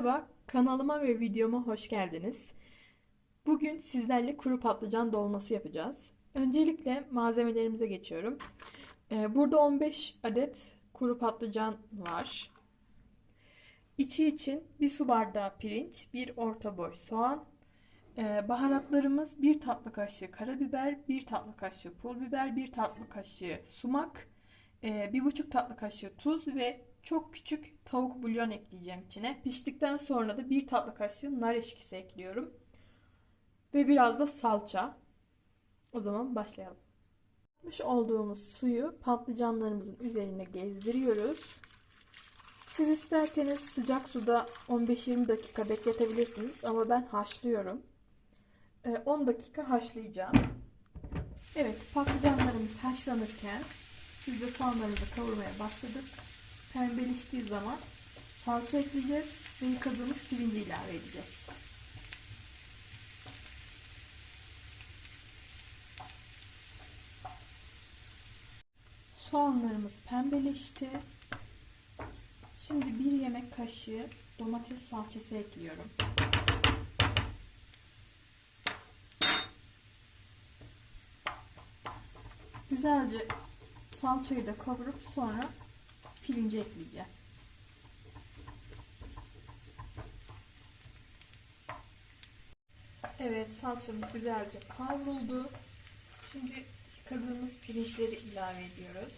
Merhaba, kanalıma ve videoma hoş geldiniz. Bugün sizlerle kuru patlıcan dolması yapacağız. Öncelikle malzemelerimize geçiyorum. Ee, Burada 15 adet kuru patlıcan var. İçi için bir su bardağı pirinç, bir orta boy soğan, ee, baharatlarımız bir tatlı kaşığı karabiber, bir tatlı kaşığı pul biber, bir tatlı kaşığı sumak, ee, bir buçuk tatlı kaşığı tuz ve çok küçük tavuk bulyon ekleyeceğim içine. Piştikten sonra da bir tatlı kaşığı nar eşkisi ekliyorum. Ve biraz da salça. O zaman başlayalım. Yapmış olduğumuz suyu patlıcanlarımızın üzerine gezdiriyoruz. Siz isterseniz sıcak suda 15-20 dakika bekletebilirsiniz ama ben haşlıyorum. 10 dakika haşlayacağım. Evet patlıcanlarımız haşlanırken biz de soğanlarımızı kavurmaya başladık. Pembeleştiği zaman salça ekleyeceğiz ve yıkadığımız pirinci ilave edeceğiz. Soğanlarımız pembeleşti. Şimdi bir yemek kaşığı domates salçası ekliyorum. Güzelce salçayı da kavurup sonra pirinci ekleyeceğim. Evet salçamız güzelce kavruldu. Şimdi yıkadığımız pirinçleri ilave ediyoruz.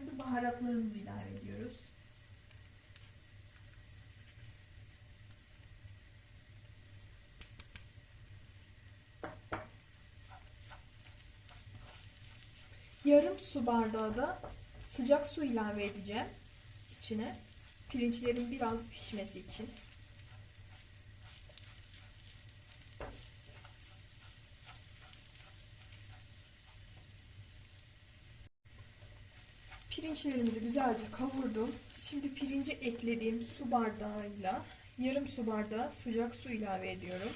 Şimdi baharatlarımızı ilave ediyoruz. Yarım su bardağı da sıcak su ilave edeceğim içine. Pirinçlerin biraz pişmesi için. Pirinçlerimizi güzelce kavurdum. Şimdi pirinci eklediğim su bardağıyla yarım su bardağı sıcak su ilave ediyorum.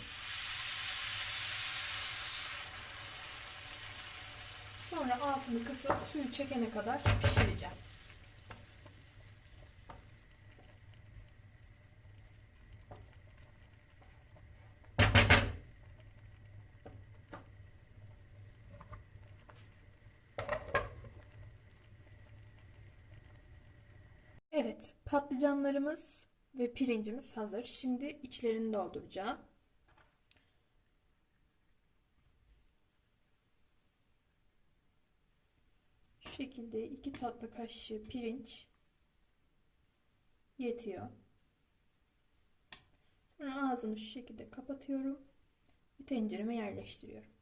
Sonra altını kısıp suyu çekene kadar pişireceğim. Evet, patlıcanlarımız ve pirincimiz hazır. Şimdi içlerini dolduracağım. Şu şekilde iki tatlı kaşığı pirinç yetiyor. Sonra ağzını şu şekilde kapatıyorum. ve Tencereme yerleştiriyorum.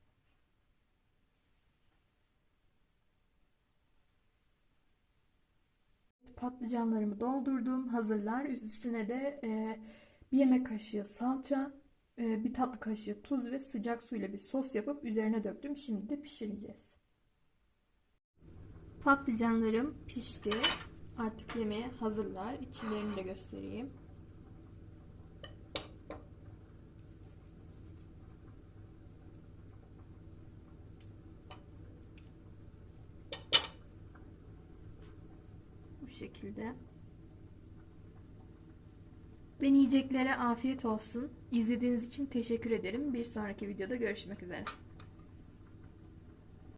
Patlıcanlarımı doldurdum. Hazırlar. Üstüne de e, bir yemek kaşığı salça, e, bir tatlı kaşığı tuz ve sıcak suyla bir sos yapıp üzerine döktüm. Şimdi de pişireceğiz. Patlıcanlarım pişti. Artık yemeğe hazırlar. İçlerini de göstereyim. Bu şekilde. Ben yiyeceklere afiyet olsun. İzlediğiniz için teşekkür ederim. Bir sonraki videoda görüşmek üzere.